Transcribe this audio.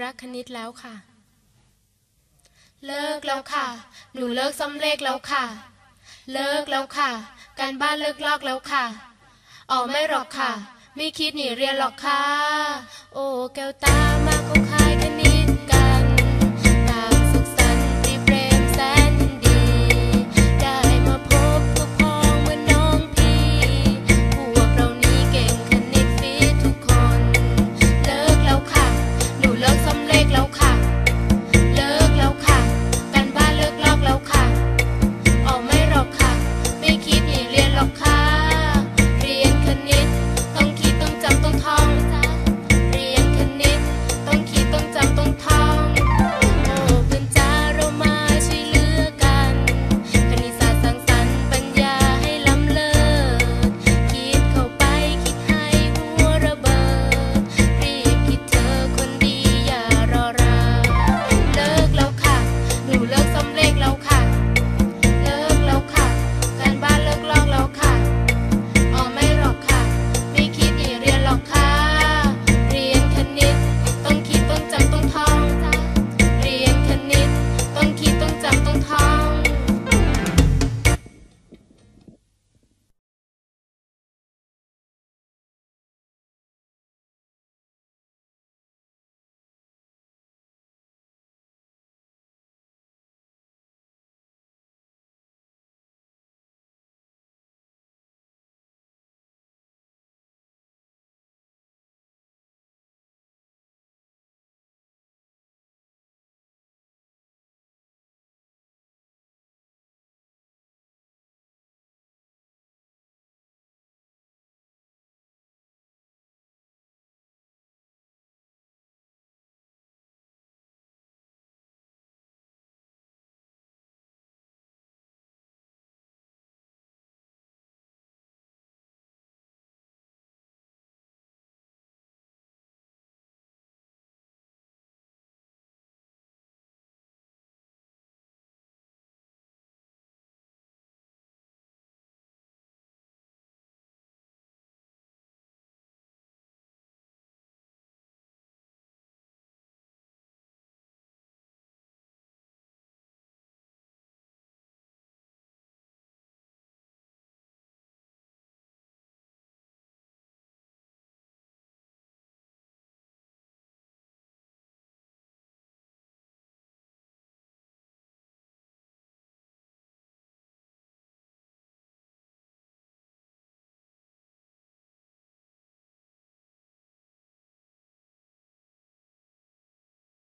รักคณิตแล้วค่ะ เลิกแล้วค่ะ หนูเลิกซ้ำเลขแล้วค่ะ เลิกแล้วค่ะ การบ้านเลิกลอกแล้วค่ะอ๋อไม่หรอกค่ะ ไม่คิดหนีเรียนหรอกค่ะ โอ้แก้วตามาเข้คายคณิต